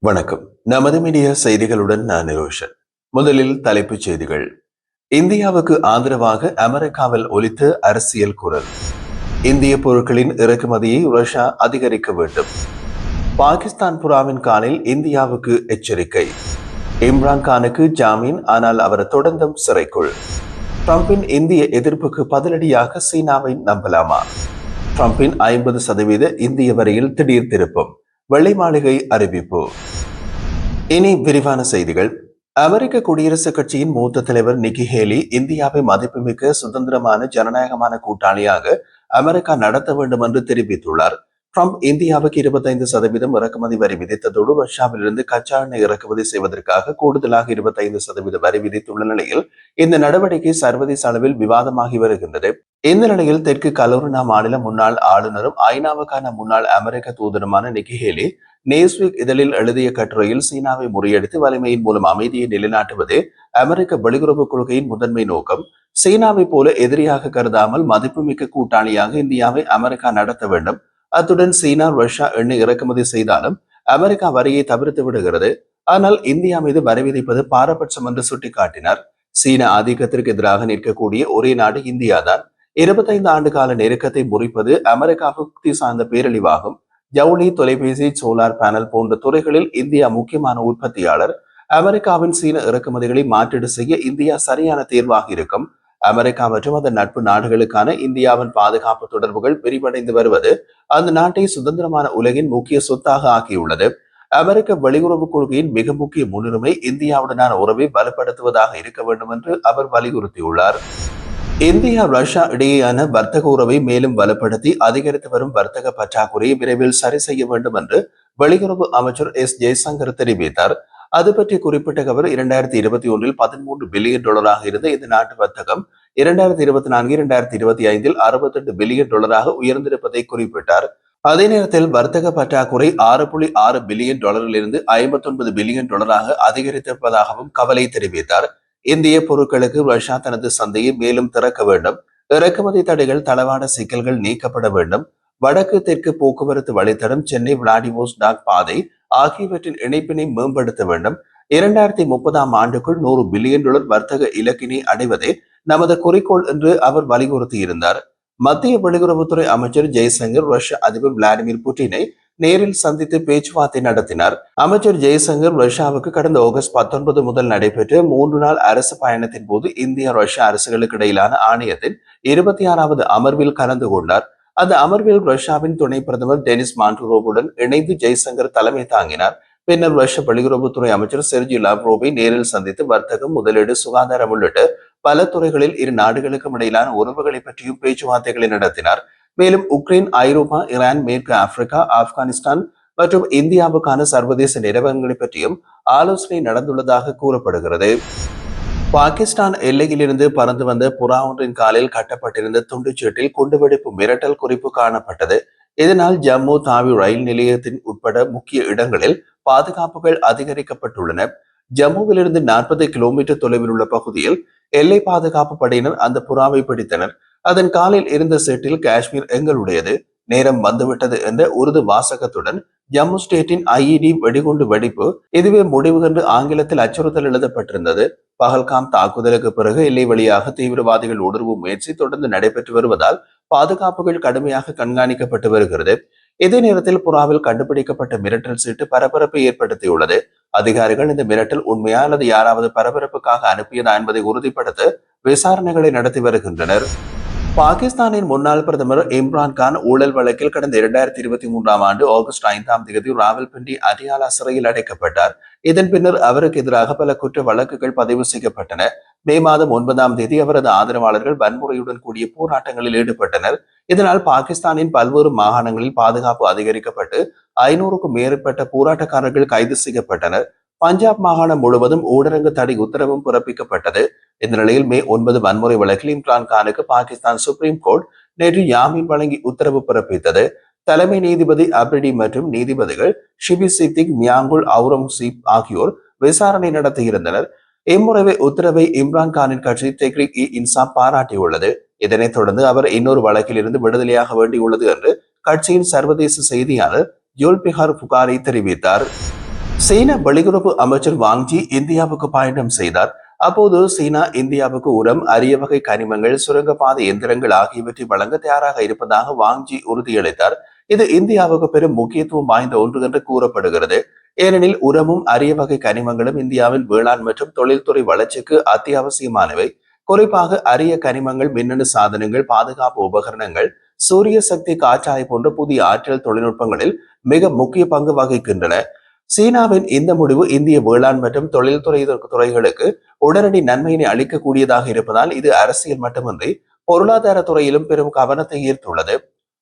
வணக்கம். நமது மீடியா செய்திகளுடன் நான் நிரோஷன். முதலில் தலைப்புச் செய்திகள். இந்தியாவுக்கு ஆதரவாக அமெரிக்காவில் ஒலித்த அரசியல் குரல். இந்திய பொருட்களின் இறக்குமதியை ரஷ்யா அதிகரிக்க வேண்டும். பாகிஸ்தான் புறாவின் காலில் இந்தியாவுக்கு எச்சரிக்கை. இம்ரான் கானுக்கு ஜாமீன் ஆனால் அவர் தொடர்ந்தும் சிறைக்குள். ட்ரம்பின் இந்திய எதிர்ப்புக்கு பதிலடியாக சீனாவை நம்பலாமா? ட்ரம்பின் ஐம்பது சதவீத இந்திய வரியில் திடீர் திருப்பம். வெள்ளை மாளிகை அறிவிப்பு. இனி விரிவான செய்திகள். அமெரிக்க குடியரசுக் கட்சியின் மூத்த தலைவர் நிக்கி ஹேலி இந்தியாவை மதிப்புமிக்க சுதந்திரமான ஜனநாயகமான கூட்டாளியாக அமெரிக்கா நடத்த வேண்டும் என்று தெரிவித்துள்ளார். ட்ரம்ப் இந்தியாவுக்கு இருபத்தைந்து சதவீதம் இறக்குமதி வரி விதித்ததோடு ரஷ்யாவிலிருந்து கச்சா எண்ணெய் இறக்குமதி செய்வதற்காக கூடுதலாக இருபத்தைந்து சதவீத வரி விதித்துள்ள நிலையில் இந்த நடவடிக்கை சர்வதேச அளவில் விவாதமாகி வருகின்றது. இந்த நிலையில் தெற்கு கலோரினா மாநில முன்னாள் ஆளுநரும் ஐநாவுக்கான முன்னாள் அமெரிக்க தூதருமான நிக்கி ஹேலி நேஸ்விக் இதழில் எழுதிய கட்டுரையில் சீனாவை முறியடித்து வலிமையின் மூலம் அமைதியை நிலைநாட்டுவது அமெரிக்க வெளியுறவு கொள்கையின் முதன்மை நோக்கம் சீனாவை போல எதிரியாக கருதாமல் மதிப்புமிக்க கூட்டாளியாக இந்தியாவை அமெரிக்கா நடத்த வேண்டும். அத்துடன் சீனா ரஷ்யா எண்ணெய் இறக்குமதி செய்தாலும் அமெரிக்கா வரியை தவிர்த்து விடுகிறது. ஆனால் இந்தியா மீது வரி விதிப்பது பாரபட்சம் என்று சுட்டிக்காட்டினார். சீன ஆதிக்கத்திற்கு எதிராக நிற்கக்கூடிய ஒரே நாடு இந்தியாதான். இருபத்தைந்து ஆண்டு கால நெருக்கத்தை முறிப்பது அமெரிக்காவுக்கு சார்ந்த பேரழிவாகும். ஜவுளி தொலைபேசி சோலார் பேனல் போன்ற துறைகளில் இந்தியா முக்கியமான உற்பத்தியாளர். அமெரிக்காவின் சீன இறக்குமதிகளை மாற்றீடு செய்ய இந்தியா சரியான தேர்வாக இருக்கும். அமெரிக்கா மற்றும் அதன் நட்பு நாடுகளுக்கான இந்தியாவின் பாதுகாப்பு தொடர்புகள் விரிவடைந்து வருவது அந்த நாட்டை சுதந்திரமான உலகின் முக்கிய சொத்தாக ஆக்கியுள்ளது. அமெரிக்க வெளியுறவு கொள்கையின் மிக முக்கிய முன்னுரிமை இந்தியாவுடனான உறவை பலப்படுத்துவதாக இருக்க வேண்டும் என்று அவர் வலியுறுத்தியுள்ளார். இந்தியா ரஷ்யா இடையேயான வர்த்தக உறவை மேலும் வலுப்படுத்தி அதிகரித்து வரும் வர்த்தக பற்றாக்குறையை விரைவில் சரி செய்ய வேண்டும் என்று வெளியுறவு அமைச்சர் எஸ். ஜெய்சங்கர் தெரிவித்தார். அது பற்றி குறிப்பிட்ட அவர் இரண்டாயிரத்தி இருபத்தி ஒன்றில் பதிமூன்று பில்லியன் டாலராக இருந்த இந்த நாட்டு வர்த்தகம் இரண்டாயிரத்தி இருபத்தி நான்கு இரண்டாயிரத்தி இருபத்தி ஐந்தில் அறுபத்தி எட்டு பில்லியன் டாலராக உயர்ந்திருப்பதை குறிப்பிட்டார். அதே நேரத்தில் வர்த்தக பற்றாக்குறை ஆறு புள்ளி ஆறு பில்லியன் டாலரிலிருந்து ஐம்பத்தி ஒன்பது பில்லியன் டாலராக அதிகரித்திருப்பதாகவும் கவலை தெரிவித்தார். இந்திய பொருட்களுக்கு ரஷ்யா தனது சந்தையை மேலும் திறக்க வேண்டும். இறக்குமதி தடைகள் தளவாட சிக்கல்கள் நீக்கப்பட வேண்டும். வடக்கு தெற்கு போக்குவரத்து வழித்தடம் சென்னை விளாடிவோஸ்டாக் பாதை ஆகியவற்றின் இணைப்பினை மேம்படுத்த வேண்டும். இரண்டாயிரத்தி முப்பதாம் ஆண்டுக்குள் நூறு பில்லியன் டாலர் வர்த்தக இலக்கினை அடைவதே நமது குறிக்கோள் என்று அவர் வலியுறுத்தியிருந்தார். மத்திய வெளியுறவுத்துறை அமைச்சர் ஜெய்சங்கர் ரஷ்ய அதிபர் விளாடிமிர் புட்டினை நேரில் சந்தித்து பேச்சுவார்த்தை நடத்தினார். அமைச்சர் ஜெய்சங்கர் ரஷ்யாவுக்கு கடந்த ஆகஸ்ட் பத்தொன்பது முதல் நடைபெற்ற மூன்று நாள் அரசு பயணத்தின் போது இந்திய ரஷ்ய அரசுகளுக்கு இடையிலான ஆணையத்தின் இருபத்தி ஆறாவது அமர்வில் கலந்து கொண்டார். அந்த அமர்வில் ரஷ்யாவின் துணை பிரதமர் டெனிஸ் மான்டுரோவுடன் இணைந்து ஜெய்சங்கர் தலைமை தாங்கினார். பின்னர் ரஷ்ய வெளியுறவுத்துறை அமைச்சர் செர்ஜி லாவ்ரோவை நேரில் சந்தித்து வர்த்தகம் முதலீடு சுகாதாரம் உள்ளிட்ட பல துறைகளில் இரு நாடுகளுக்கும் இடையிலான உறவுகளை பற்றியும் பேச்சுவார்த்தைகளை நடத்தினார். மேலும் உக்ரைன் ஐரோப்பா ஈரான் மேற்கு ஆப்பிரிக்கா ஆப்கானிஸ்தான் மற்றும் இந்தியாவுக்கான சர்வதேச நிலவரங்களை பற்றியும் ஆலோசனை நடந்துள்ளதாக கூறப்படுகிறது. பாகிஸ்தான் எல்லையிலிருந்து பறந்து வந்த புறா ஒன்றின் காலில் கட்டப்பட்டிருந்த துண்டுச்சீட்டில் குண்டுவெடிப்பு மிரட்டல் குறிப்பு காணப்பட்டது. இதனால் ஜம்மு தாவி ரயில் நிலையத்தின் உட்பட முக்கிய இடங்களில் பாதுகாப்புகள் அதிகரிக்கப்பட்டுள்ளன. ஜம்முவிலிருந்து நாற்பது கிலோமீட்டர் தொலைவில் உள்ள பகுதியில் எல்லை பாதுகாப்பு படையினர் அந்த புறாவை பிடித்தனர். அதன் காலில் இருந்த செட்டில் காஷ்மீர் எங்களுடையது. நேரம் வந்துவிட்டது என்ற உருது வாசகத்துடன் ஜம்மு ஸ்டேட்டின் ஐஇடி வெடிகுண்டு வெடிப்பு இதுவே முடிவு என்று ஆங்கிலத்தில் அச்சுறுத்தல் எழுதப்பட்டிருந்தது. பகல்காம் தாக்குதலுக்கு பிறகு எல்லை வழியாக தீவிரவாதிகள் ஊடுருவு முயற்சி தொடர்ந்து நடைபெற்று வருவதால் பாதுகாப்புகள் கடுமையாக கண்காணிக்கப்பட்டு வருகிறது. இதே நேரத்தில் புறாவில் கண்டுபிடிக்கப்பட்ட மிரட்டல் சீட்டு பரபரப்பை ஏற்படுத்தியுள்ளது. அதிகாரிகள் இந்த மிரட்டல் உண்மையா அல்லது யாராவது பரபரப்புக்காக அனுப்பியதா என்பதை உறுதிப்படுத்த விசாரணைகளை நடத்தி வருகின்றனர். பாகிஸ்தானின் முன்னாள் பிரதமர் இம்ரான் கான் ஊழல் வழக்கில் கடந்த இரண்டாயிரத்தி இருபத்தி மூன்றாம் ஆண்டு ஆகஸ்ட் ஐந்தாம் தேதி ராவல்பிண்டி அதியாலா சிறையில் அடைக்கப்பட்டார். இதன் பின்னர் அவருக்கு எதிராக பல குற்ற வழக்குகள் பதிவு செய்யப்பட்டன. மே மாதம் ஒன்பதாம் தேதி அவரது ஆதரவாளர்கள் வன்முறையுடன் கூடிய போராட்டங்களில் ஈடுபட்டனர். இதனால் பாகிஸ்தானின் பல்வேறு மாகாணங்களில் பாதுகாப்பு அதிகரிக்கப்பட்டு ஐநூறுக்கும் மேற்பட்ட போராட்டக்காரர்கள் கைது செய்யப்பட்டனர். பஞ்சாப் மாகாணம் முழுவதும் ஊடரங்கு தடை உத்தரவும் பிறப்பிக்கப்பட்டது. இந்த நிலையில் மே ஒன்பது வன்முறை வழக்கில் இம்ரான் கானுக்கு பாகிஸ்தான் சுப்ரீம் கோர்ட் நேற்று யாமீன் வழங்கி உத்தரவு பிறப்பித்தது. தலைமை நீதிபதி அப்ரிடி மற்றும் நீதிபதிகள் ஷிபி சித்திக் மியாங்குல் அவுரங்கசீப் ஆகியோர் விசாரணை நடத்தியிருந்தனர். இம்முறை உத்தரவை இம்ரான் கானின் கட்சி தெக்ரிக் இ இன்சாப் பாராட்டியுள்ளது. இதனைத் தொடர்ந்து அவர் இன்னொரு வழக்கில் இருந்து விடுதலையாக வேண்டியுள்ளது என்று கட்சியின் சர்வதேச செய்தியாளர் யோல்பிஹார் புகாரி தெரிவித்தார். சீன வெளியுறவு அமைச்சர் வாங்ஜி இந்தியாவுக்கு பயணம் செய்தார். அப்போது சீனா இந்தியாவுக்கு உரம் அரிய வகை கனிமங்கள் சுரங்கப்பாதை எந்திரங்கள் ஆகியவற்றை வழங்க தயாராக இருப்பதாக வாங்ஜி உறுதியளித்தார். இது இந்தியாவுக்கு பெரும் முக்கியத்துவம் வாய்ந்த ஒன்று என்று கூறப்படுகிறது. ஏனெனில் உரமும் அரிய வகை கனிமங்களும் இந்தியாவின் வேளாண் மற்றும் தொழில்துறை வளர்ச்சிக்கு அத்தியாவசியமானவை. குறிப்பாக அரிய கனிமங்கள் மின்னணு சாதனங்கள் பாதுகாப்பு உபகரணங்கள் சூரிய சக்தி காற்றாலை போன்ற புதிய ஆற்றல் தொழில்நுட்பங்களில் மிக முக்கிய பங்கு வகிக்கின்றன. சீனாவின் இந்த முடிவு இந்திய வேளாண் மற்றும் தொழில்துறை துறைகளுக்கு உடனடி நன்மையினை அளிக்கக்கூடியதாக இருப்பதால் இது அரசியல் மட்டுமின்றி பொருளாதார துறையிலும் பெரும் கவனத்தை ஈர்த்துள்ளது.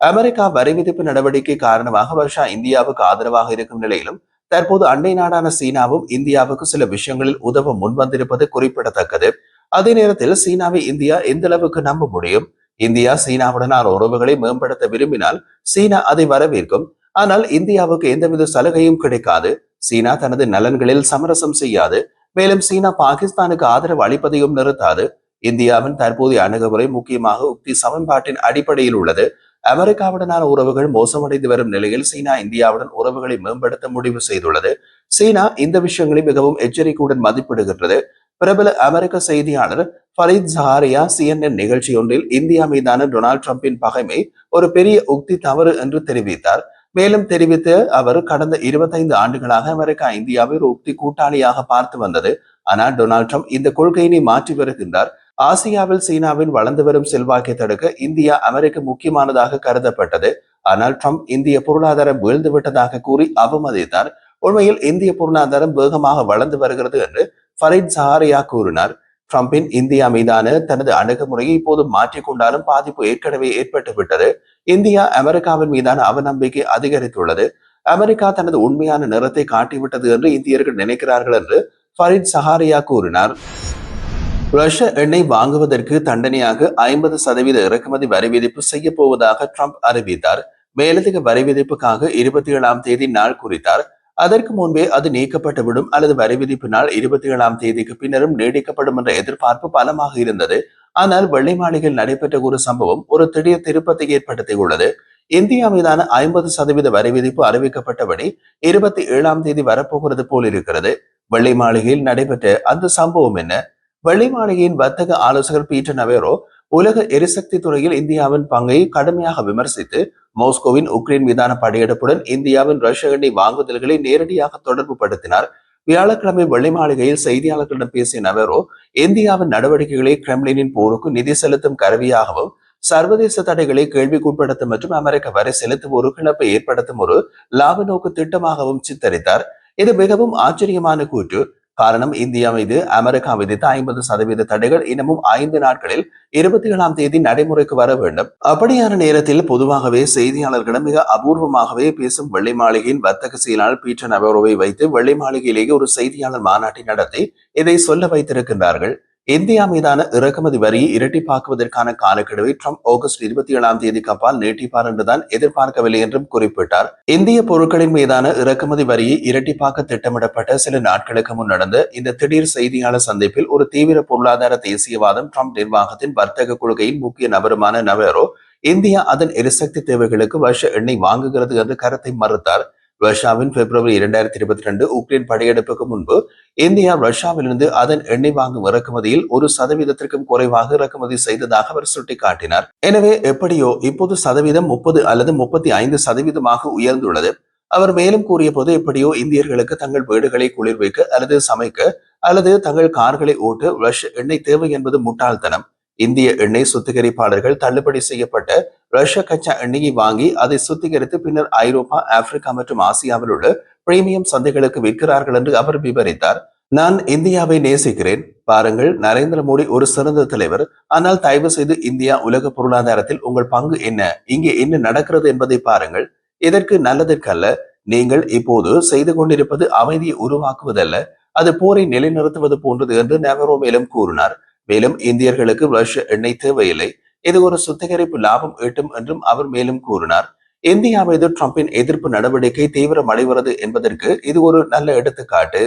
அமெரிக்கா வரி விதிப்பு நடவடிக்கை காரணமாக ரஷ்யா இந்தியாவுக்கு ஆதரவாக இருக்கும் நிலையிலும் தற்போது அண்டை நாடான சீனாவும் இந்தியாவுக்கு சில விஷயங்களில் உதவ முன்வந்திருப்பது குறிப்பிடத்தக்கது. அதே நேரத்தில் சீனாவை இந்தியா எந்த அளவுக்கு நம்ப முடியும்? இந்தியா சீனாவுடனான உறவுகளை மேம்படுத்த விரும்பினால் சீனா அதை வரவேற்கும். ஆனால் இந்தியாவுக்கு எந்தவித சலுகையும் கிடைக்காது. சீனா தனது நலன்களில் சமரசம் செய்யாது. மேலும் சீனா பாகிஸ்தானுக்கு ஆதரவு அளிப்பதையும் நிறுத்தாது. இந்தியாவின் தற்போதைய அணுகுமுறை முக்கியமாக உக்தி சமன்பாட்டின் அடிப்படையில் உள்ளது. அமெரிக்காவுடனான உறவுகள் மோசமடைந்து வரும் நிலையில் சீனா இந்தியாவுடன் உறவுகளை மேம்படுத்த முடிவு செய்துள்ளது. சீனா இந்த விஷயங்களை மிகவும் எச்சரிக்கையுடன் மதிப்பிடுகின்றது. பிரபல அமெரிக்க செய்தியாளர் ஃபரீத் ஜஹாரியா சிஎன்என் நிகழ்ச்சி ஒன்றில் இந்தியா மீதான டொனால்ட் டிரம்பின் பகைமை ஒரு பெரிய உக்தி தவறு என்று தெரிவித்தார். மேலும் தெரிவித்து அவர் கடந்த இருபத்தைந்து ஆண்டுகளாக அமெரிக்கா இந்தியாவை ஒரு உக்தி கூட்டாளியாக பார்த்து வந்தது. ஆனால் டொனால்ட் ட்ரம்ப் இந்த கொள்கையினை மாற்றி வருகின்றார். ஆசியாவில் சீனாவின் வளர்ந்து வரும் செல்வாக்கை தடுக்க இந்தியா அமெரிக்க முக்கியமானதாக கருதப்பட்டது. ஆனால் ட்ரம்ப் இந்திய பொருளாதாரம் வீழ்ந்து விட்டதாக கூறி அவமதித்தார். உண்மையில் இந்திய பொருளாதாரம் வேகமாக வளர்ந்து வருகிறது என்று ஃபரீத் சஹாரியா கூறினார். ட்ரம்பின் இந்தியா மீதான தனது அணுகுமுறையை இப்போது மாற்றிக்கொண்டாலும் பாதிப்பு ஏற்கனவே ஏற்பட்டு விட்டது இந்தியா அமெரிக்காவின் மீதான அவநம்பிக்கை அதிகரித்துள்ளது. அமெரிக்கா தனது உண்மையான நிறத்தை காட்டிவிட்டது என்று இந்தியர்கள் நினைக்கிறார்கள் என்று ஃபரீத் சஹாரியா கூறினார். ரஷ்ய எண்ணெய் வாங்குவதற்கு தண்டனையாக ஐம்பது சதவீத இறக்குமதி வரி விதிப்பு செய்ய போவதாக ட்ரம்ப் அறிவித்தார். மேலதிக வரி விதிப்புக்காக இருபத்தி ஏழாம் தேதி நாள் குறித்தார். அதற்கு முன்பே அது நீக்கப்பட்டுவிடும் அல்லது வரி விதிப்பு நாள் இருபத்தி ஏழாம் தேதிக்கு பின்னரும் நீடிக்கப்படும் என்ற எதிர்பார்ப்பு பலமாக இருந்தது. ஆனால் வெள்ளை மாளிகையில் நடைபெற்ற ஒரு சம்பவம் ஒரு திடீர் திருப்பத்தை ஏற்படுத்தியுள்ளது. இந்தியா மீதான ஐம்பது சதவீத வரி விதிப்பு அறிவிக்கப்பட்டபடி இருபத்தி ஏழாம் தேதி வரப்போகிறது போல் இருக்கிறது வெள்ளை மாளிகையில் நடைபெற்ற அந்த சம்பவம் என்ன? வெள்ளை மாளிகையின் வர்த்தக ஆலோசகர் பீட்டர் நவேரோ உலக எரிசக்தி துறையில் இந்தியாவின் பங்கை கடுமையாக விமர்சித்து மோஸ்கோவின் உக்ரைன் மீதான படையெடுப்புடன் இந்தியாவின் ரஷ்ய எண்ணெய் வாங்குதல்களை நேரடியாக தொடர்பு படுத்தினார். வியாழக்கிழமை வெள்ளை மாளிகையில் செய்தியாளர்களிடம் பேசிய நவரோ இந்தியாவின் நடவடிக்கைகளை கிரெம்லினின் போருக்கு நிதி செலுத்தும் கருவியாகவும் சர்வதேச தடைகளை கேள்விக்குட்படுத்தும் மற்றும் அமெரிக்க வரை செலுத்தும் ஒரு கிளப்பை ஏற்படுத்தும் ஒரு லாப நோக்கு திட்டமாகவும் சித்தரித்தார். இது மிகவும் ஆச்சரியமான கூற்று. காரணம் இந்தியா மீது அமெரிக்கா விதித்த ஐம்பது சதவீத தடைகள் இன்னமும் ஐந்து நாட்களில் இருபத்தி ஏழாம் தேதி நடைமுறைக்கு வர வேண்டும். அப்படியான நேரத்தில் பொதுவாகவே செய்தியாளர்களிடம் மிக அபூர்வமாகவே பேசும் வெள்ளை மாளிகையின் வர்த்தக செயலாளர் பீட்டர் நபரோவை வைத்து வெள்ளை மாளிகையிலேயே ஒரு செய்தியாளர் மாநாட்டை நடத்தி இதை சொல்ல வைத்திருக்கின்றார்கள். இந்தியா மீதான இறக்குமதி வரியை இரட்டிப்பாக்குவதற்கான காலக்கெடுவை ட்ரம்ப் ஆகஸ்ட் இருபத்தி ஏழாம் தேதிக்கு அப்பால் நீட்டிப்பார் என்றுதான் எதிர்பார்க்கவில்லை என்றும் குறிப்பிட்டார். இந்திய பொருட்களின் மீதான இறக்குமதி வரியை இரட்டிப்பாக்க திட்டமிடப்பட்ட சில நாட்களுக்கு முன் நடந்த இந்த திடீர் செய்தியாளர் சந்திப்பில் ஒரு தீவிர பொருளாதார தேசியவாதம் ட்ரம்ப் நிர்வாகத்தின் வர்த்தக கொள்கையின் முக்கிய நபருமான நவேரோ இந்தியா அதன் எரிசக்தி தேவைகளுக்கு வருஷ எண்ணெய் வாங்குகிறது என்று கருத்தை மறுத்தார். ரஷ்யாவின் பிப்ரவரி இரண்டாயிரத்தி இருபத்தி ரெண்டு உக்ரைன் படையெடுப்புக்கு முன்பு இந்தியா ரஷ்யாவிலிருந்து அதன் எண்ணெய் வாங்கும் இறக்குமதியில் ஒரு சதவீதத்திற்கும் குறைவாக இறக்குமதி செய்ததாக அவர் சுட்டிக்காட்டினார். எனவே எப்படியோ இப்போது சதவீதம் முப்பது அல்லது முப்பத்தி ஐந்து சதவீதமாக உயர்ந்துள்ளது. அவர் மேலும் கூறிய போது எப்படியோ இந்தியர்களுக்கு தங்கள் வீடுகளை குளிர்விக்க அல்லது சமைக்க அல்லது தங்கள் கார்களை ஓட்டு ரஷ்ய எண்ணெய் தேவை என்பது முட்டாள்தனம். இந்திய எண்ணெய் சுத்திகரிப்பாளர்கள் தள்ளுபடி செய்யப்பட்ட ரஷ்ய கச்சா எண்ணெயை வாங்கி அதை சுத்திகரித்து பின்னர் ஐரோப்பா ஆப்பிரிக்கா மற்றும் ஆசியாவில் உள்ள பிரீமியம் சந்தைகளுக்கு விற்கிறார்கள் என்று அவர் விவரித்தார். நான் இந்தியாவை நேசிக்கிறேன். பாருங்கள் நரேந்திர மோடி ஒரு சிறந்த தலைவர். ஆனால் தயவு செய்து இந்தியா உலக பொருளாதாரத்தில் உங்கள் பங்கு என்ன? இங்கே என்ன நடக்கிறது என்பதை பாருங்கள். இதற்கு நல்லதற்கல்ல. நீங்கள் இப்போது செய்து கொண்டிருப்பது அமைதியை உருவாக்குவதல்ல. அது போரை நிலைநிறுத்துவது போன்றது என்று நெவரோ மேலும் கூறினார். மேலும் இந்தியர்களுக்கு ரஷ்ய எண்ணெய் தேவையில்லை. இது ஒரு சுத்திகரிப்பு லாபம் ஈட்டும் என்றும் அவர் மேலும் கூறினார். இந்தியா மீது டிரம்பின் எதிர்ப்பு நடவடிக்கை தீவிரமடைகிறது என்பதற்கு இது ஒரு நல்ல எடுத்துக்காட்டு.